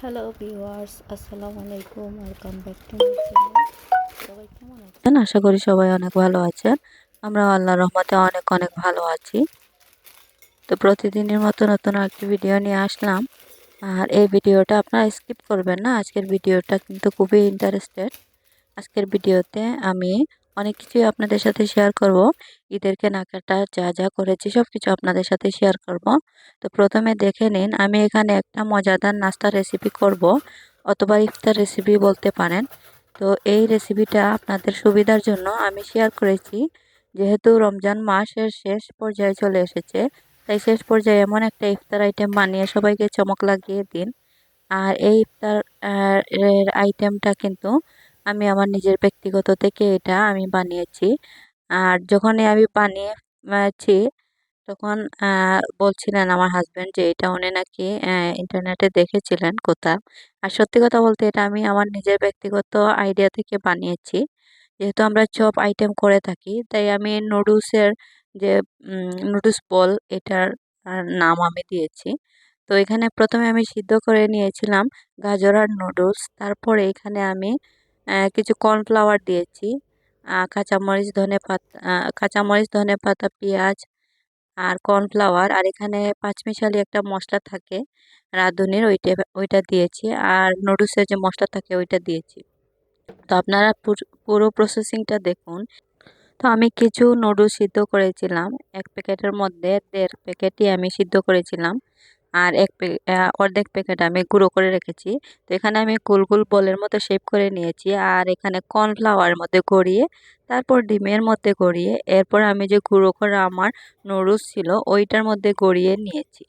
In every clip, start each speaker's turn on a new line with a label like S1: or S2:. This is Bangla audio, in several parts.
S1: হ্যালো ভিউয়ার্স আসসালামু আলাইকুম ওয়েলকাম ব্যাক টু সবাই কেমন আছেন? আশা করি সবাই অনেক ভালো আছেন। আমরা আল্লাহর রহমতে অনেক অনেক ভালো আছি। তো প্রতিদিনের মতো নতুন একটি ভিডিও নিয়ে আসলাম। আর এই ভিডিওটা আপনারা স্কিপ করবেন না। আজকের ভিডিওটা কিন্তু খুবই ইন্টারেস্টেড আজকের ভিডিওতে আমি অনেক কিছুই আপনাদের সাথে শেয়ার করব। ঈদের কেনাকাটা যা যা করেছি সব কিছু আপনাদের সাথে শেয়ার করব। তো প্রথমে দেখে নিন, আমি এখানে একটা মজাদার নাস্তা রেসিপি করব। অথবা ইফতার রেসিপি বলতে পারেন। তো এই রেসিপিটা আপনাদের সুবিধার জন্য আমি শেয়ার করেছি। যেহেতু রমজান মাসের শেষ পর্যায়ে চলে এসেছে, তাই শেষ পর্যায়ে এমন একটা ইফতার আইটেম বানিয়ে সবাইকে চমক লাগিয়ে দিন। আর এই ইফতার আইটেমটা কিন্তু আমি আমার নিজের ব্যক্তিগত থেকে এটা আমি বানিয়েছি। আর যখনই আমি বানিয়েছি, তখন বলছিলেন আমার হাজব্যান্ড যে এটা উনি নাকি ইন্টারনেটে দেখেছিলেন কোথাও আর সত্যি কথা বলতে এটা আমি আমার নিজের ব্যক্তিগত আইডিয়া থেকে বানিয়েছি। যেহেতু আমরা চপ আইটেম করে থাকি, তাই আমি নুডলসের যে নুডলস বল এটার নাম আমি দিয়েছি। তো এখানে প্রথমে আমি সিদ্ধ করে নিয়েছিলাম গাজর আর নুডলস তারপরে এখানে আমি কিছু কর্নফ্লাওয়ার দিয়েছি। কাঁচামরিচ, ধনে পাতা কাঁচামরিচ, ধনে পাতা, পেঁয়াজ আর কর্নফ্লাওয়ার আর এখানে পাঁচমিশালি একটা মশলা থাকে, রাঁধুনির ওইটা ওইটা দিয়েছি আর নুডলসের যে মশলা থাকে ওইটা দিয়েছি। তো আপনারা পুরো প্রসেসিংটা দেখুন। তো আমি কিছু নুডলস সিদ্ধ করেছিলাম, এক প্যাকেটের মধ্যে দেড় প্যাকেটই আমি সিদ্ধ করেছিলাম। আর এক অর্ধেক প্যাকেট আমি গুঁড়ো করে রেখেছি। তো এখানে আমি গোল গোল বলের মতো শেপ করে নিয়েছি আর এখানে কর্নফ্লাওয়ার মধ্যে গড়িয়ে, তারপর ডিমের মধ্যে গড়িয়ে, এরপর আমি যে গুঁড়ো করা আমার নুডলস ছিল ওইটার মধ্যে গড়িয়ে নিয়েছি।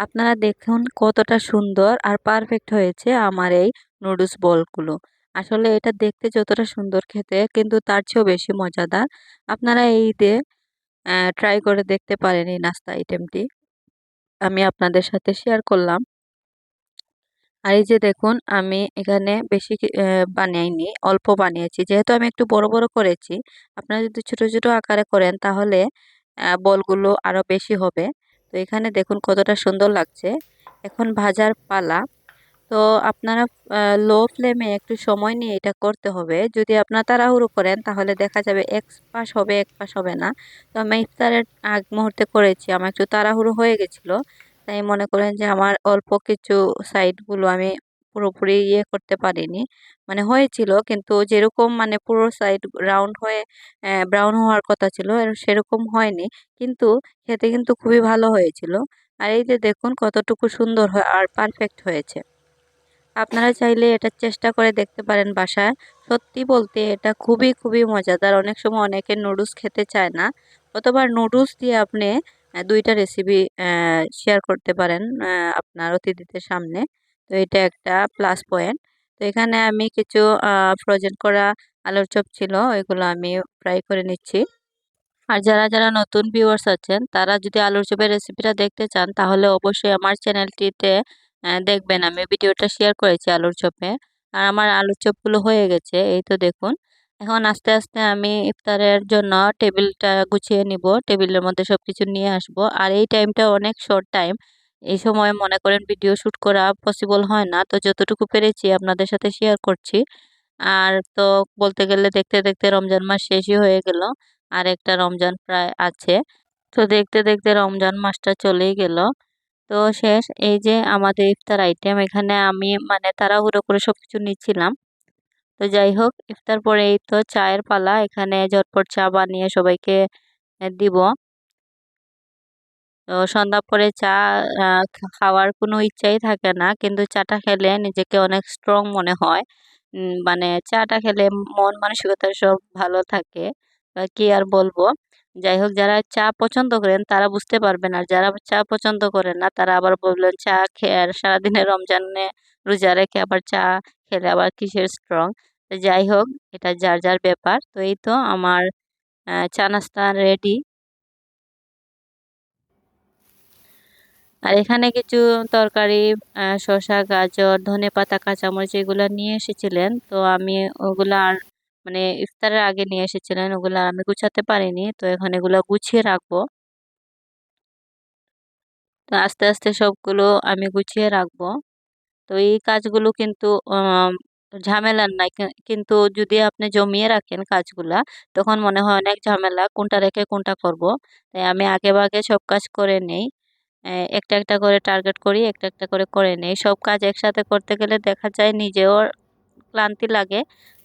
S1: আপনারা দেখুন কতটা সুন্দর আর পারফেক্ট হয়েছে আমার এই নুডলস বলগুলো। আসলে এটা দেখতে যতটা সুন্দর খেতে কিন্তু তার চেয়েও বেশি মজাদার। আপনারা এই দিয়ে ট্রাই করে দেখতে পারেন এই নাস্তা আইটেমটি আমি আপনাদের সাথে শেয়ার করলাম। আর এই যে দেখুন, আমি এখানে বেশি বানাইনি অল্প বানিয়েছি। যেহেতু আমি একটু বড় বড় করেছি, আপনারা যদি ছোট ছোট আকারে করেন তাহলে বলগুলো আরও বেশি হবে। তো এখানে দেখুন কতটা সুন্দর লাগছে। এখন ভাজার পালা তো আপনারা লো ফ্লেমে একটু সময় নিয়ে এটা করতে হবে। যদি আপনারা তাড়াহুড়ো করেন, তাহলে দেখা যাবে এক পাশ হবে, এক পাশ হবে না। তো আমি ইফতারের আগ মুহূর্তে করেছি, আমার একটু তাড়াহুড়ো হয়ে গেছিল। তাই মনে করেন যে আমার অল্প কিছু সাইডগুলো আমি পুরোপুরি ইয়ে করতে পারিনি। মানে হয়েছিল, কিন্তু যেরকম মানে পুরো সাইড রাউন্ড হয়ে ব্রাউন হওয়ার কথা ছিল সেরকম হয়নি। কিন্তু খেতে কিন্তু খুবই ভালো হয়েছিল। আর এই যে দেখুন, কতটুকু সুন্দর হয়, আর পারফেক্ট হয়েছে। আপনারা চাইলে এটা চেষ্টা করে দেখতে পারেন বাসায়। সত্যি বলতে এটা খুবই খুবই মজাদার। অনেক সময় অনেকে নুডলস খেতে চায় না। অথবা নুডলস দিয়ে আপনি দুইটা রেসিপি শেয়ার করতে পারেন আপনার অতিথিদের সামনে। তো এটা একটা প্লাস পয়েন্ট তো এখানে আমি কিছু ফ্রোজেন করা আলুর চপ ছিল, ওইগুলো আমি ফ্রাই করে নিচ্ছি। আর যারা যারা নতুন ভিউয়ার্স আছেন, তারা যদি আলুর চপের রেসিপিটা দেখতে চান, তাহলে অবশ্যই আমার চ্যানেলটিতে দেখবেন আমি ভিডিওটা শেয়ার করেছি আলুর চপে। আর আমার আলুর চপগুলো হয়ে গেছে, এই তো দেখুন। এখন আস্তে আস্তে আমি ইফতারের জন্য টেবিলটা গুছিয়ে নিব, টেবিলের মধ্যে সব কিছু নিয়ে আসব। আর এই টাইমটা অনেক শর্ট টাইম এই সময় মনে করেন ভিডিও শ্যুট করা পসিবল হয় না। তো যতটুকু পেরেছি আপনাদের সাথে শেয়ার করছি। আর তো বলতে গেলে দেখতে দেখতে রমজান মাস শেষই হয়ে গেল আর একটা রমজান প্রায় আছে। তো দেখতে দেখতে রমজান মাসটা চলেই গেল। তো শেষ, এই যে আমাদের ইফতার আইটেম এখানে আমি মানে তাড়াহুড়ো করে সব কিছু নিচ্ছিলাম। তো যাই হোক, ইফতার পরে এই তো চায়ের পালা, এখানে ঝটপট চা বানিয়ে সবাইকে দিব। তো সন্ধ্যা পরে চা খাওয়ার কোনো ইচ্ছাই থাকে না, কিন্তু চাটা খেলে নিজেকে অনেক স্ট্রং মনে হয়। মানে চাটা খেলে মন মানসিকতা সব ভালো থাকে। কি আর বলব? যাই হোক, যারা চা পছন্দ করেন, তারা বুঝতে পারবেন। আর যারা চা পছন্দ করেন না, তারা আবার বললেন চা খেয়ে আর সারাদিনে রমজানে রোজা রেখে আবার চা খেলে আবার কিসের স্ট্রং যাই হোক, এটা যার যার ব্যাপার। তো এই তো আমার চা নাস্তা রেডি আর এখানে কিছু তরকারি শসা, গাজর ধনে পাতা কাঁচামরিচ এগুলো নিয়ে এসেছিলেন। তো আমি ওগুলো আর মানে ইফতারের আগে নিয়ে এসেছিলেন, ওগুলো আমি গুছাতে পারিনি, তো এখন এগুলো গুছিয়ে রাখব। তো আস্তে আস্তে সবগুলো আমি গুছিয়ে রাখব। তো এই কাজগুলো কিন্তু ঝামেলার নাই কিন্তু যদি আপনি জমিয়ে রাখেন কাজগুলা, তখন মনে হয় অনেক ঝামেলা, কোনটা রেখে কোনটা করব। তাই আমি আগে ভাগে সব কাজ করে নেই। একটা একটা করে টার্গেট করি, একটা একটা করে করে নেই। সব কাজ একসাথে করতে গেলে দেখা যায় নিজেও ক্লান্তি লাগে।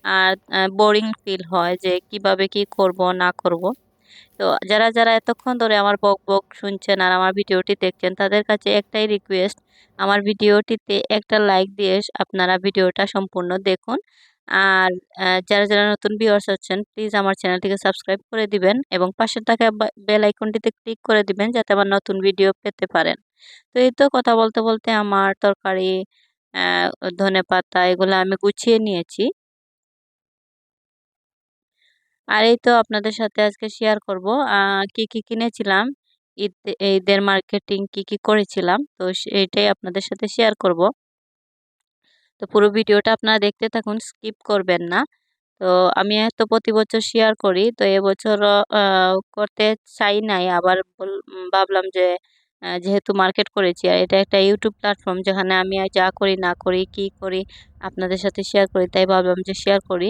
S1: আর বোরিং ফিল হয় যে কীভাবে কি করব, না করব। তো যারা যারা এতক্ষণ ধরে আমার বক বক শুনছেন আর আমার ভিডিওটি দেখছেন, তাদের কাছে একটাই রিকোয়েস্ট আমার ভিডিওটিতে একটা লাইক দিয়ে আপনারা ভিডিওটা সম্পূর্ণ দেখুন। আর যারা যারা নতুন ভিউয়ার্স হচ্ছেন প্লিজ আমার চ্যানেলটিকে সাবস্ক্রাইব করে দিবেন এবং পাশে থাকা বেল আইকনটিতে ক্লিক করে দিবেন যাতে আমার নতুন ভিডিও পেতে পারেন। তো এই তো কথা বলতে বলতে আমার তরকারি ধনে পাতা এগুলো আমি গুছিয়ে নিয়েছি। আর এই তো আপনাদের সাথে আজকে শেয়ার করব। কি কি কিনেছিলাম, ঈদ, ঈদের মার্কেটিং কি কি করেছিলাম, তো সেইটাই আপনাদের সাথে শেয়ার করব। তো পুরো ভিডিওটা আপনারা দেখতে থাকুন স্কিপ করবেন না। তো আমি তো প্রতি বছর শেয়ার করি, তো এবছর করতে চাই নাই। আবার ভাবলাম যে যেহেতু মার্কেট করেছি, আর এটা একটা ইউটিউব প্ল্যাটফর্ম যেখানে আমি যা করি না করি, কি করি আপনাদের সাথে শেয়ার করি, তাই ভাবলাম যে শেয়ার করি।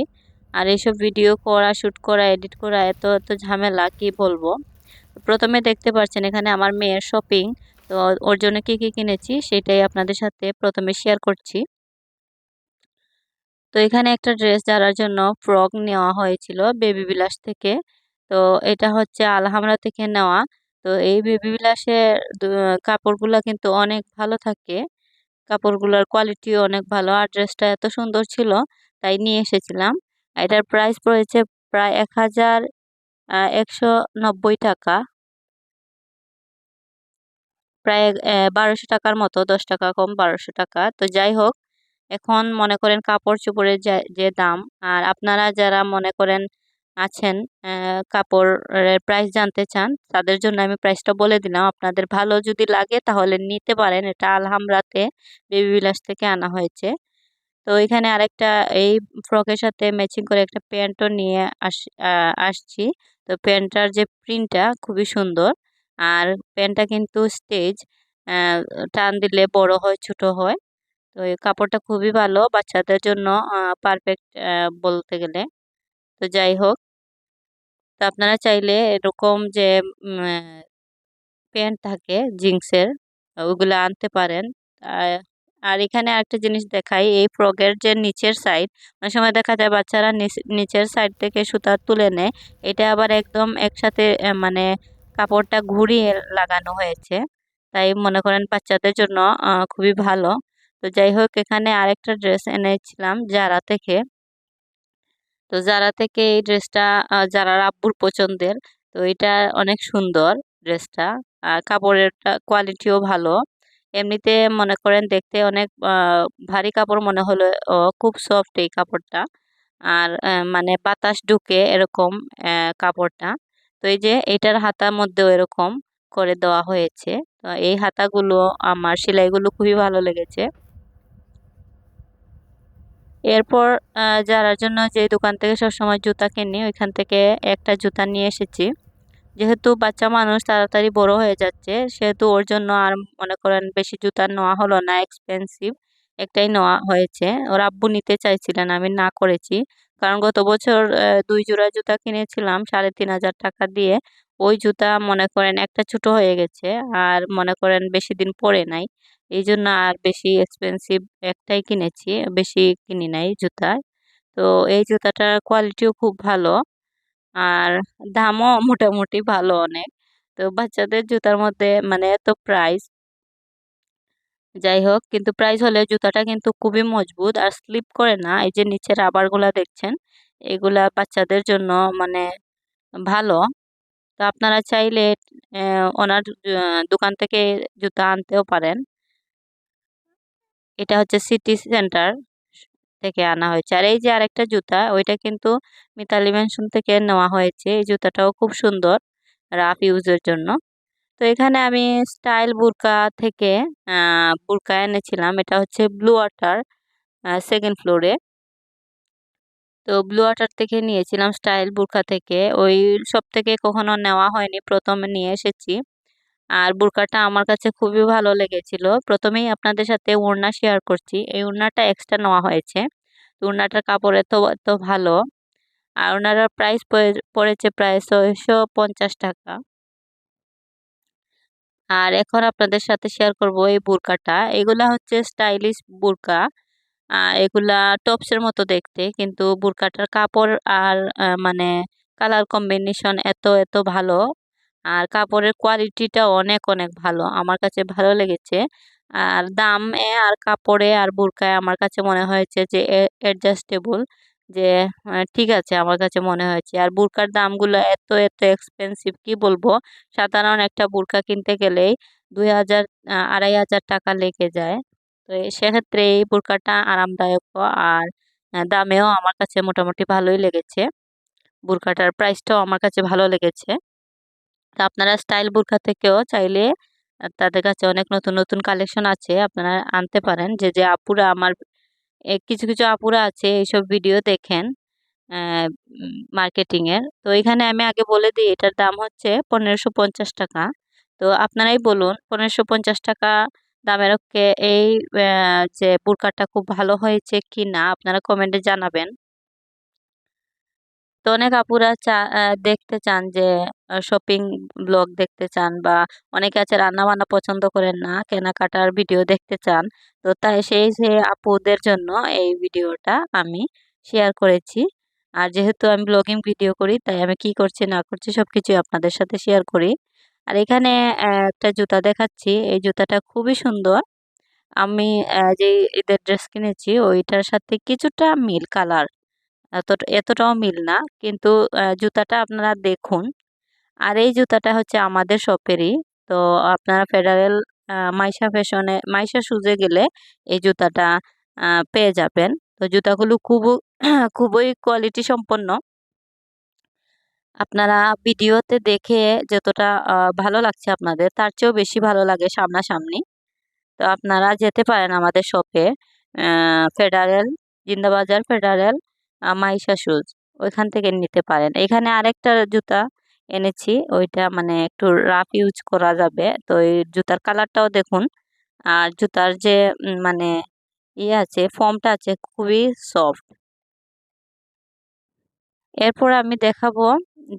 S1: আর এইসব ভিডিও করা শ্যুট করা এডিট করা এত এত ঝামেলা, কি বলব? প্রথমে দেখতে পাচ্ছেন এখানে আমার মেয়ের শপিং তো ওর জন্য কী কী কিনেছি সেটাই আপনাদের সাথে প্রথমে শেয়ার করছি। তো এখানে একটা ড্রেস যারার জন্য ফ্রক নেওয়া হয়েছিল বেবি বিলাস থেকে। তো এটা হচ্ছে আলহামরা থেকে নেওয়া। তো এই বেবি বিলাসের কাপড়গুলো কিন্তু অনেক ভালো থাকে। কাপড়গুলোর কোয়ালিটিও অনেক ভালো। আর ড্রেসটা এত সুন্দর ছিল, তাই নিয়ে এসেছিলাম। এটার প্রাইস পড়েছে প্রায় এক হাজার একশো নব্বই টাকা। প্রায় বারোশো টাকার মতো, দশ টাকা কম বারোশো টাকা। তো যাই হোক, এখন মনে করেন কাপড় চোপড়ের যে দাম, আর আপনারা যারা মনে করেন আছেন কাপড়ের প্রাইস জানতে চান, তাদের জন্য আমি প্রাইসটা বলে দিলাম। আপনাদের ভালো যদি লাগে তাহলে নিতে পারেন। এটা আলহামরাতে বেবি বিলাস থেকে আনা হয়েছে। তো এখানে আরেকটা এই ফ্রকের সাথে ম্যাচিং করে একটা প্যান্টও নিয়ে আস আসছি। তো প্যান্টটার যে প্রিন্টটা খুবই সুন্দর। আর প্যান্টটা কিন্তু স্টেজ টান দিলে বড় হয়, ছোট হয়। তো এই কাপড়টা খুবই ভালো বাচ্চাদের জন্য পারফেক্ট বলতে গেলে। তো যাই হোক, তো আপনারা চাইলে এরকম যে প্যান্ট থাকে, জিন্সের, ওগুলো আনতে পারেন। আর এখানে একটা জিনিস দেখাই, এই ফ্রকের যে নিচের সাইড অনেক সময় দেখা যায় বাচ্চারা নিচের সাইড থেকে সুতা তুলে নেয়। এটা আবার একদম একসাথে মানে কাপড়টা ঘুরিয়ে লাগানো হয়েছে। তাই মনে করেন বাচ্চাদের জন্য খুবই ভালো। তো যাই হোক, এখানে আরেকটা ড্রেস এনেছিলাম যারা থেকে। তো যারা থেকে এই ড্রেসটা যারা আব্বুর পছন্দের। তো এটা অনেক সুন্দর ড্রেসটা আর কাপড়ের কোয়ালিটিও ভালো। এমনিতে মনে করেন দেখতে অনেক ভারী কাপড় মনে হলো খুব সফট এই কাপড়টা। আর মানে বাতাস ঢুকে এরকম কাপড়টা। তো এই যে এটার হাতার মধ্যেও এরকম করে দেওয়া হয়েছে। তো এই হাতাগুলো, আমার সেলাইগুলো খুবই ভালো লেগেছে। এরপর যারার জন্য যে দোকান থেকে সবসময় জুতা কিনি, ওইখান থেকে একটা জুতা নিয়ে এসেছি। যেহেতু বাচ্চা মানুষ তাড়াতাড়ি বড় হয়ে যাচ্ছে, সেহেতু ওর জন্য আর মনে করেন বেশি জুতা নেওয়া হলো না এক্সপেন্সিভ একটাই নেওয়া হয়েছে। ওর আব্বু নিতে চাইছিলেন, আমি না করেছি। কারণ গত বছর দুই জোড়া জুতা কিনেছিলাম, সাড়ে তিন হাজার টাকা দিয়ে। ওই জুতা মনে করেন একটা ছোট হয়ে গেছে, আর মনে করেন বেশি দিন পরে নাই। এই জন্য আর বেশি এক্সপেন্সিভ একটাই কিনেছি, বেশি কিনি নাই জুতা। তো এই জুতাটার কোয়ালিটিও খুব ভালো। আর দামও মোটামুটি ভালো অনেক। তো বাচ্চাদের জুতার মধ্যে মানে এত প্রাইস যাই হোক, কিন্তু প্রাইস হলে জুতাটা কিন্তু খুবই মজবুত আর স্লিপ করে না। এই যে নিচের রাবারগুলা দেখছেন, এগুলা বাচ্চাদের জন্য মানে ভালো। তো আপনারা চাইলে ওনার দোকান থেকে জুতা আনতেও পারেন। এটা হচ্ছে সিটি সেন্টার থেকে আনা হয়েছে। আর এই যে আরেকটা জুতা, ওইটা কিন্তু মিতালি মেনশন থেকে নেওয়া হয়েছে। এই জুতাটাও খুব সুন্দর রাফ ইউজের জন্য। তো এখানে আমি স্টাইল বুরকা থেকে বুরকা এনেছিলাম। এটা হচ্ছে ব্লু ওয়াটার সেকেন্ড ফ্লোরে তো ব্লু ওয়াটার থেকে নিয়েছিলাম স্টাইল বুরকা থেকে। ওই সব থেকে কখনো নেওয়া হয়নি, প্রথমে নিয়ে এসেছি। আর বোরকাটা আমার কাছে খুবই ভালো লেগেছিল। প্রথমেই আপনাদের সাথে ওড়না শেয়ার করছি। এই ওড়নাটা এক্সট্রা নেওয়া হয়েছে। তো ওড়নাটার কাপড় এত এত ভালো। আর ওনারা প্রাইস পড়েছে প্রায় ছয়শো পঞ্চাশ টাকা। আর এখন আপনাদের সাথে শেয়ার করব এই বুরকাটা। এগুলা হচ্ছে স্টাইলিশ বুরকা। এগুলা টপসের মতো দেখতে। কিন্তু বুরকাটার কাপড় আর মানে কালার কম্বিনেশন এত এত ভালো। আর কাপড়ের কোয়ালিটিটা অনেক অনেক ভালো। আমার কাছে ভালো লেগেছে। আর দামে আর কাপড়ে আর বুরকায় আমার কাছে মনে হয়েছে যে অ্যাডজাস্টেবল যে ঠিক আছে আমার কাছে মনে হয়েছে। আর বুরকার দামগুলো এত এত এক্সপেন্সিভ কি বলব? সাধারণ একটা বুরকা কিনতে গেলেই দুই হাজার আড়াই হাজার টাকা লেগে যায়। তো সেক্ষেত্রে এই বুরকাটা আরামদায়ক আর দামেও আমার কাছে মোটামুটি ভালোই লেগেছে। বুরকাটার প্রাইসটাও আমার কাছে ভালো লেগেছে। তা আপনারা স্টাইল বুরকা থেকেও চাইলে তাদের কাছে অনেক নতুন নতুন কালেকশন আছে, আপনারা আনতে পারেন। যে যে আপুরা আমার কিছু কিছু আপুরা আছে, এইসব ভিডিও দেখেন মার্কেটিংয়ের। তো এখানে আমি আগে বলে দিই, এটার দাম হচ্ছে পনেরোশো পঞ্চাশ টাকা। তো আপনারাই বলুন, পনেরোশো পঞ্চাশ টাকা দামের এই যে বুরকাটা খুব ভালো হয়েছে কি না আপনারা কমেন্টে জানাবেন। তো অনেক আপুরা চা দেখতে চান যে শপিং ব্লগ দেখতে চান বা অনেকে আছে রান্না বান্না পছন্দ করেন না, কেনাকাটার ভিডিও দেখতে চান। তো তাই সেই সেই আপুদের জন্য এই ভিডিওটা আমি শেয়ার করেছি। আর যেহেতু আমি ব্লগিং ভিডিও করি, তাই আমি কি করছি, না করছি সব কিছুই আপনাদের সাথে শেয়ার করি। আর এখানে একটা জুতা দেখাচ্ছি। এই জুতাটা খুবই সুন্দর। আমি যে ঈদের ড্রেস কিনেছি, ওইটার সাথে কিছুটা মিল কালার এত এতটাও মিল না। কিন্তু জুতাটা আপনারা দেখুন। আর এই জুতাটা হচ্ছে আমাদের শপেরই। তো আপনারা ফেডারেল মাইশা ফ্যাশনে, মাইশা সুজে গেলে এই জুতাটা পেয়ে যাবেন। তো জুতাগুলো খুব, খুবই কোয়ালিটি সম্পন্ন। আপনারা ভিডিওতে দেখে যতটা ভালো লাগছে আপনাদের, তার চেয়েও বেশি ভালো লাগে সামনাসামনি। তো আপনারা যেতে পারেন আমাদের শপে Federal, Zindabazar Federal. Maisha shoes ওইখান থেকে নিতে পারেন। এখানে আরেকটা জুতা এনেছি, ওইটা মানে একটু রাফ ইউজ করা যাবে। তো এই জুতার কালারটাও দেখুন। আর জুতার যে মানে ইয়ে আছে ফর্মটা আছে, খুবই সফট এরপর আমি দেখাবো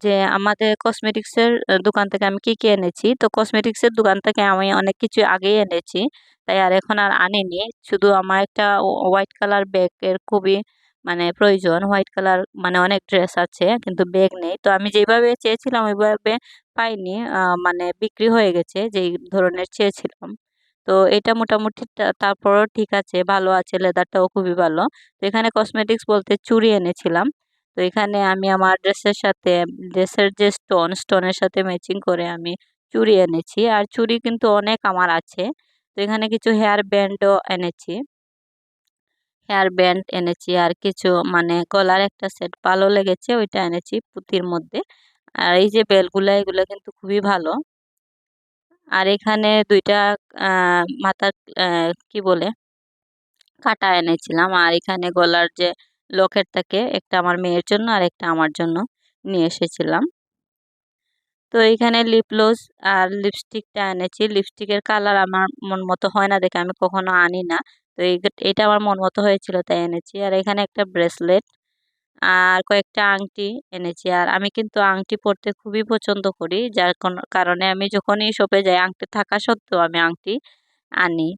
S1: যে আমাদের কসমেটিক্সের দোকান থেকে আমি কি কি এনেছি। তো কসমেটিক্সের দোকান থেকে আমি অনেক কিছু আগেই এনেছি। তাই আর এখন আর আনিনি। শুধু আমার একটা হোয়াইট কালার ব্যাগের খুবই মানে প্রয়োজন। হোয়াইট কালার মানে অনেক ড্রেস আছে, কিন্তু ব্যাগ নেই। তো আমি যেভাবে চেয়েছিলাম, ওইভাবে পাইনি। মানে বিক্রি হয়ে গেছে, যেই ধরনের চেয়েছিলাম। তো এটা মোটামুটি তারপরও ঠিক আছে, ভালো আছে লেদারটাও খুবই ভালো। তো এখানে কসমেটিক্স বলতে চুড়ি এনেছিলাম। তো এখানে আমি আমার ড্রেসের সাথে ড্রেসের যে স্টোন স্টোনের সাথে ম্যাচিং করে আমি চুড়ি এনেছি। আর চুড়ি কিন্তু অনেক আমার আছে। তো এখানে কিছু হেয়ার ব্যান্ডও এনেছি। হেয়ার ব্যান্ড এনেছি আর কিছু মানে গলার একটা সেট ভালো লেগেছে, ওইটা এনেছি পুঁতির মধ্যে। আর এই যে বেলগুলা, এগুলো কিন্তু খুবই ভালো। আর এখানে দুইটা মাথার কি বলে, কাটা এনেছিলাম। আর এখানে গলার যে লকেট থাকে, একটা আমার মেয়ের জন্য আর একটা আমার জন্য নিয়ে এসেছিলাম। তো এইখানে লিপলোজ আর লিপস্টিকটা এনেছি। লিপস্টিকের কালার আমার মন মতো হয় না, দেখে আমি কখনো আনি না। তো এটা আমার মন মতো হয়েছিল তাই এনেছি। আর এখানে একটা ব্রেসলেট আর কয়েকটা আংটি এনেছি। আর আমি কিন্তু আংটি পরতে খুবই পছন্দ করি, যার কারণে আমি যখনই শপে যাই, আংটি থাকা সত্ত্বেও আমি আংটি আনি।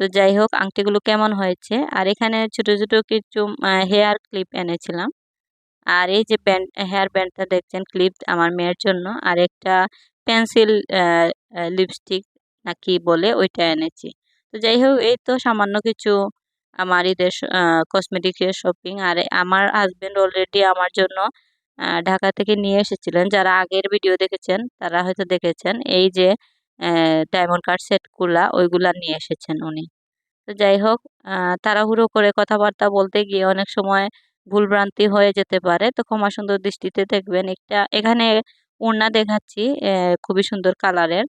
S1: তো যাই হোক, আংটিগুলো কেমন হয়েছে? আর এখানে ছোট ছোট কিছু হেয়ার ক্লিপ এনেছিলাম। আর এই যে ব্যান্ড হেয়ার ব্যান্ডটা দেখছেন, ক্লিপ আমার মেয়ের জন্য। আর একটা পেন্সিল লিপস্টিক নাকি বলে, ওইটা এনেছি। তো যাই হোক এই তো সামান্য কিছু আমার ঈদের কসমেটিক্সের শপিং আর আমার হাজব্যান্ড অলরেডি আমার জন্য ঢাকা থেকে নিয়ে এসেছিলেন। যারা আগের ভিডিও দেখেছেন, তারা হয়তো দেখেছেন। এই যে ডায়মন্ড কার্ড সেটগুলা ওইগুলা নিয়ে এসেছেন উনি। তো যাই হোক তাড়াহুড়ো করে কথাবার্তা বলতে গিয়ে অনেক সময় ভুলভ্রান্তি হয়ে যেতে পারে। তো ক্ষমা সুন্দর দৃষ্টিতে দেখবেন। একটা, এখানে ওড়না দেখাচ্ছি খুবই সুন্দর কালারের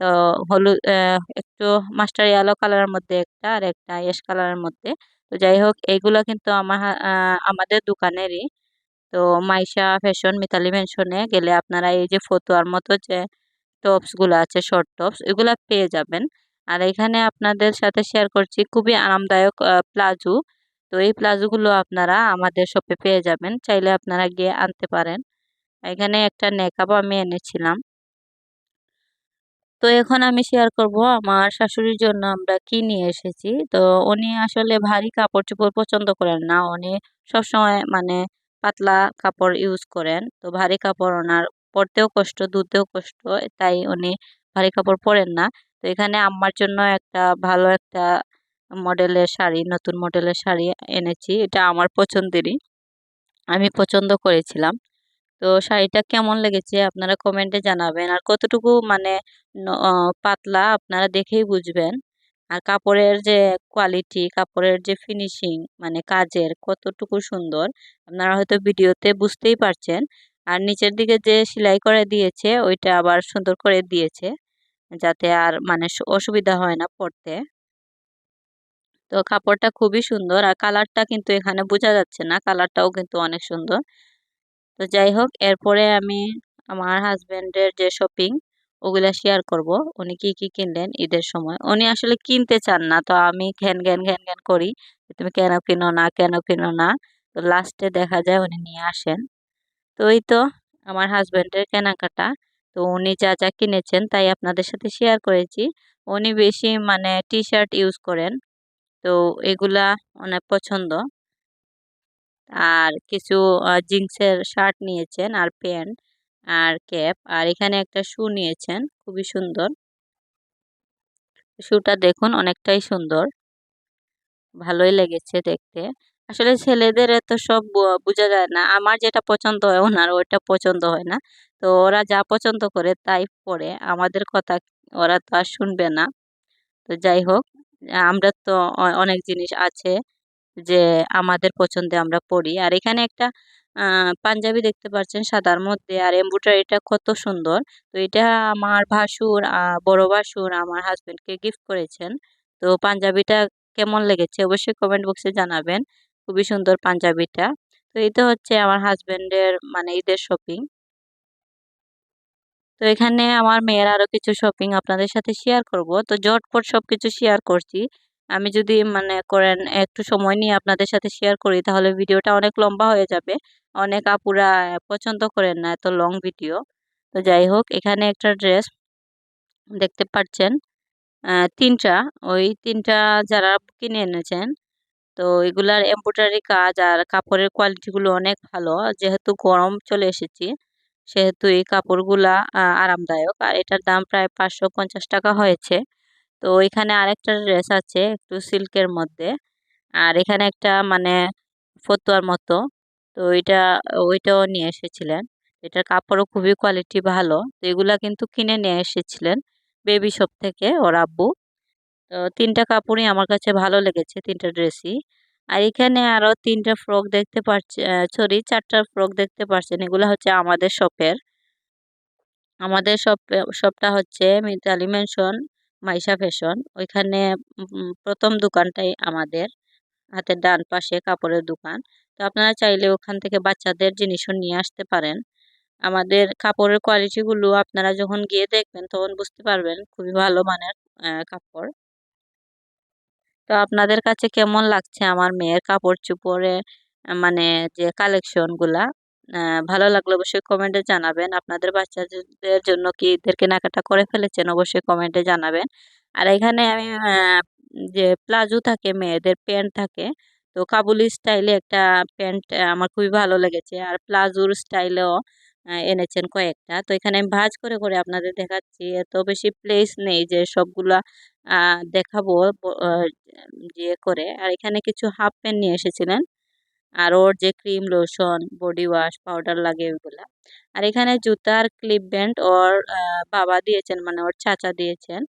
S1: তো হলুদ একটু মাস্টার ইয়েলো কালারের মধ্যে একটা আর একটা এস কালারের মধ্যে। তো যাই হোক, এইগুলো কিন্তু আমার আমাদের দোকানেরই। তো মাইশা ফ্যাশন, মিতালি ফ্যাশনে গেলে আপনারা এই যে ফতোয়ার মতো যে টপসগুলো আছে, শর্ট টপস, এগুলা পেয়ে যাবেন। আর এখানে আপনাদের সাথে শেয়ার করছি খুবই আরামদায়ক প্লাজো। তো এই প্লাজোগুলো আপনারা আমাদের শপে পেয়ে যাবেন। চাইলে আপনারা গিয়ে আনতে পারেন। এখানে একটা নেকাব আমি এনেছিলাম। তো এখন আমি শেয়ার করব আমার শাশুড়ির জন্য আমরা কি নিয়ে এসেছি। তো উনি আসলে ভারী কাপড় চোপড় পছন্দ করেন না। উনি সবসময় মানে পাতলা কাপড় ইউজ করেন। তো ভারী কাপড় ওনার পরতেও কষ্ট, ধুতেও কষ্ট, তাই উনি ভারী কাপড় পরেন না। তো এখানে আম্মার জন্য একটা ভালো একটা মডেলের শাড়ি, নতুন মডেলের শাড়ি এনেছি। এটা আমার পছন্দেরই। আমি পছন্দ করেছিলাম। তো শাড়িটা কেমন লেগেছে আপনারা কমেন্টে জানাবেন। আর কতটুকু মানে পাতলা আপনারা দেখেই বুঝবেন। আর কাপড়ের যে কোয়ালিটি কাপড়ের যে ফিনিশিং মানে কাজের কতটুকু সুন্দর আপনারা হয়তো ভিডিওতে বুঝতেই পারছেন। আর নিচের দিকে যে সেলাই করে দিয়েছে, ওইটা আবার সুন্দর করে দিয়েছে যাতে আর মানে অসুবিধা হয় না পড়তে তো কাপড়টা খুবই সুন্দর। আর কালারটা কিন্তু এখানে বোঝা যাচ্ছে না। কালারটাও কিন্তু অনেক সুন্দর। তো যাই হোক, এরপরে আমি আমার হাজব্যান্ডের যে শপিং ওগুলা শেয়ার করব। উনি কি কি কিনলেন ঈদের সময়? উনি আসলে কিনতে চান না, তো আমি ঘ্যান ঘ্যান ঘ্যান ঘ্যান করি। তুমি কেন কিনো না, কেন কিনো না? তো লাস্টে দেখা যায় উনি নিয়ে আসেন। তো এই তো আমার হাজব্যান্ডের কেনাকাটা। তো উনি যা যা কিনেছেন তাই আপনাদের সাথে শেয়ার করেছি। উনি বেশি মানে টি শার্ট ইউজ করেন। তো এগুলা অনেক পছন্দ। আর কিছু জিন্সের শার্ট নিয়েছেন আর প্যান্ট আর ক্যাপ আর এখানে একটা শু নিয়েছেন, খুবই সুন্দর। শুটা দেখুন অনেকটাই সুন্দর। ভালোই লেগেছে দেখতে। আসলে ছেলেদের এত সব বোঝা যায় না। আমার যেটা পছন্দ হয় ওনার, ওইটা পছন্দ হয় না। তো ওরা যা পছন্দ করে তাই পরে। আমাদের কথা ওরা তো আর শুনবে না। তো যাই হোক আমরা তো অনেক জিনিস আছে। যে আমাদের পছন্দে আমরা পড়ি আর এখানে একটা পাঞ্জাবি দেখতে পাচ্ছেন সাদার মধ্যে আর এমব্রয়ডারিটা কত সুন্দর। তো এটা আমার ভাসুর বড় ভাসুর আমার হাজব্যান্ডকে গিফট করেছেন। তো পাঞ্জাবিটা কেমন লেগেছে অবশ্যই কমেন্ট বক্সে জানাবেন। খুবই সুন্দর পাঞ্জাবিটা। তো এটা হচ্ছে আমার হাজব্যান্ডের মানে ঈদের শপিং তো এখানে আমার মেয়ের আরও কিছু শপিং আপনাদের সাথে শেয়ার করব। তো জটপট সব কিছু শেয়ার করছি। আমি যদি মানে করেন একটু সময় নিয়ে আপনাদের সাথে শেয়ার করি, তাহলে ভিডিওটা অনেক লম্বা হয়ে যাবে। অনেক আপুরা পছন্দ করেন না এত লং ভিডিও তো যাই হোক, এখানে একটা ড্রেস দেখতে পাচ্ছেন। তিনটা। ওই তিনটা যারা কিনে এনেছেন, তো এগুলার এম্ব্রয়ডারি কাজ আর কাপড়ের কোয়ালিটিগুলো অনেক ভালো। যেহেতু গরম চলে এসেছি, সেহেতু এই কাপড়গুলা আরামদায়ক। আর এটার দাম প্রায় পাঁচশো পঞ্চাশ টাকা হয়েছে। তো এখানে আরেকটা ড্রেস আছে একটু সিল্কের মধ্যে। আর এখানে একটা মানে ফতুয়ার মতো। তো ওইটা ওইটাও নিয়ে এসেছিলেন। এটার কাপড়ও খুবই কোয়ালিটি ভালো। তো এগুলা কিন্তু কিনে নিয়ে এসেছিলেন বেবি শপ থেকে ওর আব্বু। তো তিনটা কাপড়ই আমার কাছে ভালো লেগেছে, তিনটা ড্রেসই আর এখানে আরও তিনটা ফ্রক দেখতে পাচ্ছি সরি চারটা ফ্রক দেখতে পাচ্ছেন এগুলো হচ্ছে আমাদের শপের আমাদের শপ শপটা হচ্ছে মিতালি মেনশন মাইশা ফ্যাশন, ওইখানে প্রথম দোকানটাই আমাদের, হাতের ডান পাশে কাপড়ের দোকান। তো আপনারা চাইলে ওখান থেকে বাচ্চাদের জিনিসও নিয়ে আসতে পারেন। আমাদের কাপড়ের কোয়ালিটিগুলো আপনারা যখন গিয়ে দেখবেন, তখন বুঝতে পারবেন খুবই ভালো মানের কাপড়। তো আপনাদের কাছে কেমন লাগছে আমার মেয়ের কাপড় চোপড়ে মানে যে কালেকশনগুলা ভালো লাগলে অবশ্যই কমেন্টে জানাবেন। আপনাদের বাচ্চাদের জন্য কি ঈদের কেনাকাটা করে ফেলেছেন অবশ্যই কমেন্টে জানাবেন। আর এখানে আমি যে প্লাজো থাকে, মেয়েদের প্যান্ট থাকে, তো কাবুলি স্টাইলে একটা প্যান্ট আমার খুবই ভালো লেগেছে। আর প্লাজোর স্টাইলেও এনেছেন কয়েকটা। তো এখানে আমি ভাজ করে করে আপনাদের দেখাচ্ছি। এত বেশি প্লেস নেই যে সবগুলা দেখাবো যে করে। আর এখানে কিছু হাফ প্যান্ট নিয়ে এসেছিলেন। আর ওর যে cream lotion body wash powder লাগে ওইগুলা। আর এখানে জুতার ক্লিপ ব্যান্ড ওর বাবা দিয়েছেন মানে ওর চাচা দিয়েছেন।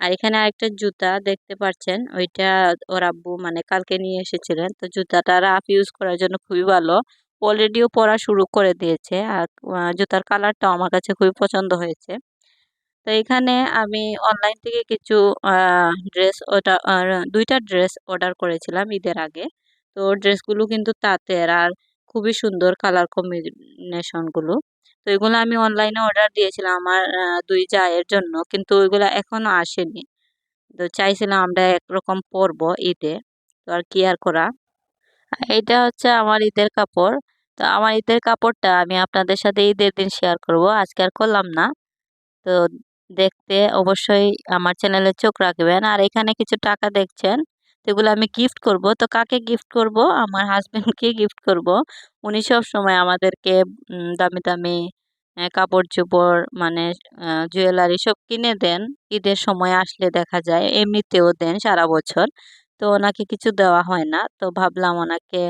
S1: আর এখানে আরেকটা জুতা দেখতে পাচ্ছেন, ওইটা ওর আব্বু মানে কালকে নিয়ে এসেছিলেন। তো জুতাটা রাফ ইউজ করার জন্য খুবই ভালো। অলরেডিও পরা শুরু করে দিয়েছে, আর জুতার কালারটাও আমার কাছে খুবই পছন্দ হয়েছে। তো এখানে আমি অনলাইন থেকে কিছু ড্রেস ওটা দুইটা ড্রেস অর্ডার করেছিলাম ঈদের আগে। তো ড্রেসগুলো কিন্তু তাঁতের আর খুবই সুন্দর কালার কম্বিনেশনগুলো তো এগুলো আমি অনলাইনে অর্ডার দিয়েছিলাম আমার দুই জায়ের জন্য, কিন্তু ওইগুলো এখনও আসেনি। তো চাইছিলাম আমরা একরকম পরবো ঈদে, তো আর কি আর করা? এটা হচ্ছে আমার ঈদের কাপড়। তো আমার ঈদের কাপড়টা আমি আপনাদের সাথে ঈদের দিন শেয়ার করব, আজকে আর করলাম না। তো দেখতে অবশ্যই আমার চ্যানেলে চোখ রাখবেন। আর এখানে কিছু টাকা দেখছেন এগুলো আমি গিফট করব। তো কাকে গিফট করব? আমার হাজব্যান্ডকে গিফট করব। উনি সব সময় আমাদেরকে দামি দামি কাপড় চোপড় মানে জুয়েলারি সব কিনে দেন। ঈদের সময় আসলে দেখা যায়, এমনিতেও দেন সারা বছর। তো ওনাকে কিছু দেওয়া হয় না। তো ভাবলাম ওনাকে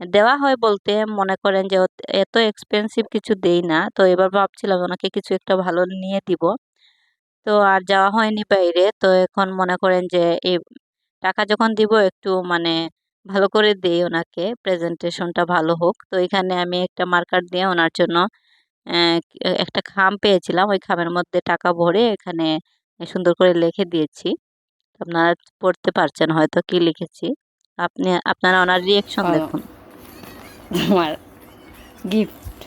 S1: দেওয়া হয় বলতে মনে করেন যে, এত এক্সপেন্সিভ কিছু দেই না। তো এবার ভাবছিলাম ওনাকে কিছু একটা ভালো নিয়ে দিব। তো আর যাওয়া হয়নি বাইরে। তো এখন মনে করেন যে এই টাকা যখন দিব একটু মানে ভালো করে দেই ওনাকে প্রেজেন্টেশনটা ভালো হোক। তো এখানে আমি একটা মার্কার দিয়ে ওনার জন্য একটা খাম পেয়েছিলাম। ওই খামের মধ্যে টাকা ভরে এখানে সুন্দর করে লিখে দিয়েছি। আপনারা পড়তে পারছেন হয়তো কি লিখেছি। আপনি আপনারা ওনার রিয়েকশন। দেখুন।
S2: আমার গিফট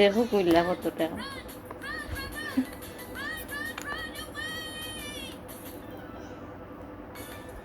S2: দেখো কইলা কত টাকা।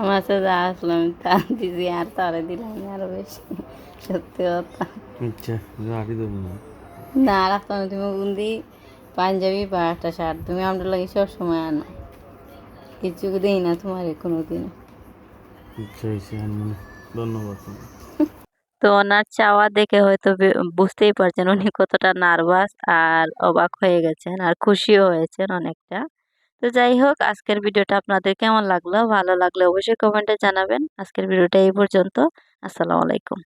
S2: আমার সাথে আসলাম তা দিদি আর তারে দিলাম আরও বেশি। সত্যি কথা।
S3: আচ্ছা দেবো? না
S2: না রাখতাম না, তুমি বুন্দি পাঞ্জাবি একটা শার্ট তুমি আমরা লাগে সব সময় আনো। কিছু দিই না তোমার কোনো দিন
S3: আচ্ছা। ধন্যবাদ
S1: তো ওনার চাওয়া দেখে হয়তো বুঝতেই পারছেন উনি কতটা নার্ভাস আর অবাক হয়ে গেছেন আর খুশিও হয়েছেন অনেকটা। তো যাই হোক, আজকের ভিডিওটা আপনাদের কেমন লাগল? ভালো লাগলে অবশ্যই কমেন্টে জানাবেন। আজকের ভিডিওটা এই পর্যন্ত। আসসালামু আলাইকুম।